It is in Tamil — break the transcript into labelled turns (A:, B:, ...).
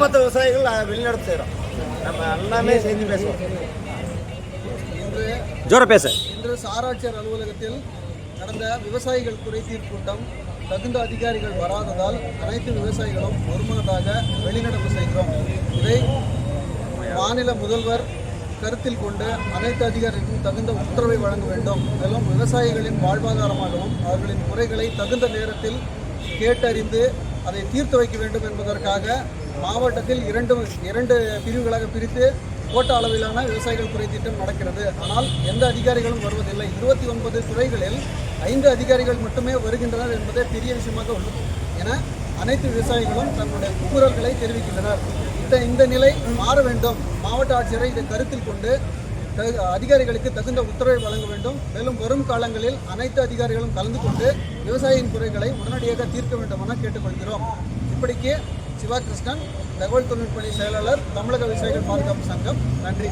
A: ஒட்டுமொத்த விவசாயிகள் அஹ், வெளிநடப்பு செய்கிறோம் நம்ம எல்லாமே செஞ்சு பேசுவோம்.
B: இன்று
C: ஜோர பேச.
B: இன்று சாராட்சியர் அலுவலகத்தில் நடந்த விவசாயிகள் குறைதீர் கூட்டம் தகுந்த அதிகாரிகள் வராததால் அனைத்து விவசாயிகளும் ஒருமனதாக வெளிநடப்பு செய்கிறோம். இதை மாநில முதல்வர் கருத்தில் கொண்டு அனைத்து அதிகாரிகளுக்கும் தகுந்த உத்தரவை வழங்க வேண்டும். மேலும் விவசாயிகளின் வாழ்வாதாரமாகவும் அவர்களின் குறைகளை தகுந்த நேரத்தில் கேட்டறிந்து அதை தீர்த்து வைக்க வேண்டும் என்பதற்காக மாவட்டத்தில் இரண்டு இரண்டு பிரிவுகளாக பிரித்து கோட்ட அளவிலான விவசாயிகள் குறை திட்டம் நடக்கிறது. ஆனால் எந்த அதிகாரிகளும் வருவதில்லை. இருபத்தி ஒன்பது துறைகளில் ஐந்து அதிகாரிகள் மட்டுமே வருகின்றனர் என்பதே பெரிய விஷயமாக உள்ளது. என அனைத்து விவசாயிகளும் தங்களுடைய குமுறல்களை தெரிவிக்கின்றனர். இந்த இந்த நிலை மாற வேண்டும். மாவட்ட ஆட்சியரை இதை கருத்தில் கொண்டு அதிகாரிகளுக்கு தகுந்த உத்தரவை வழங்க வேண்டும். மேலும் வரும் காலங்களில் அனைத்து அதிகாரிகளும் கலந்து கொண்டு விவசாயியின் குறைகளை உடனடியாக தீர்க்க வேண்டும் என கேட்டுக்கொள்கிறோம். இப்படிக்கு சிவா கிருஷ்ணன் தகவல் தொழில்நுட்பணி செயலாளர் தமிழக விவசாயிகள் பாதுகாப்பு சங்கம். நன்றி.